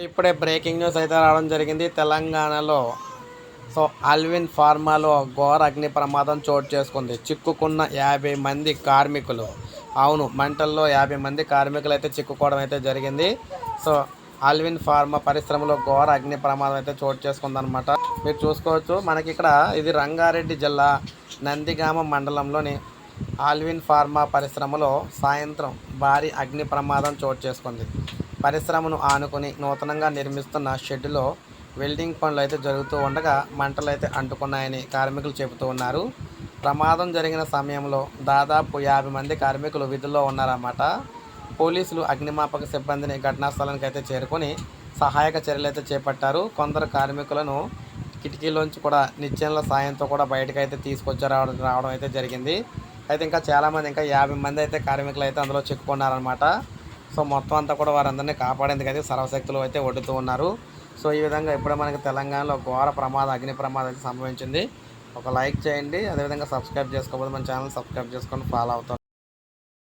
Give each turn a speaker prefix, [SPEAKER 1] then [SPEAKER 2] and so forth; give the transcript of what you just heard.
[SPEAKER 1] ఇప్పుడే breaking news అయితే రావడం జరిగింది. తెలంగాణలో సో అల్విన్ ఫార్మాలో ఘోర అగ్ని ప్రమాదం చోటు చేసుకుంది. చిక్కుకున్న యాభై మంది కార్మికులు. అవును మంటల్లో యాభై మంది కార్మికులు అయితే చిక్కుకోవడం అయితే జరిగింది. సో అల్విన్ ఫార్మా పరిశ్రమలో ఘోర అగ్ని ప్రమాదం అయితే చోటు చేసుకుందనమాట మీరు చూసుకోవచ్చు మనకి ఇక్కడ ఇది రంగారెడ్డి జిల్లా నందిగామ మండలంలోని ఆల్విన్ ఫార్మా పరిశ్రమలో సాయంత్రం భారీ అగ్ని ప్రమాదం చోటు చేసుకుంది. పరిశ్రమను ఆనుకుని నూతనంగా నిర్మిస్తున్న షెడ్డులో వెల్డింగ్ పనులు అయితే జరుగుతూ ఉండగా మంటలు అయితే అంటుకున్నాయని కార్మికులు చెబుతూ ఉన్నారు. ప్రమాదం జరిగిన సమయంలో దాదాపు యాభై మంది కార్మికులు విధుల్లో ఉన్నారన్నమాట. పోలీసులు అగ్నిమాపక సిబ్బందిని ఘటనా స్థలానికి అయితే చేరుకొని సహాయక చర్యలు అయితే చేపట్టారు. కొందరు కార్మికులను కిటికీలోంచి కూడా నిత్యంలో సాయంతో కూడా బయటకు అయితే తీసుకొచ్చి రావడం రావడం అయితే జరిగింది. అయితే ఇంకా చాలామంది ఇంకా యాభై మంది అయితే కార్మికులు అయితే అందులో చిక్కుకున్నారనమాట సో మొత్తం అంతా కూడా వారందరినీ కాపాడేందుకు అయితే సర్వశక్తులు అయితే ఒడ్డుతూ ఉన్నారు. సో ఈ విధంగా ఇప్పుడు మనకి తెలంగాణలో ఘోర ప్రమాదం అగ్ని ప్రమాదం అయితే సంభవించింది. ఒక లైక్ చేయండి అదేవిధంగా సబ్స్క్రైబ్ చేసుకోకపోతే మన ఛానల్ సబ్స్క్రైబ్ చేసుకొని ఫాలో అవుతాం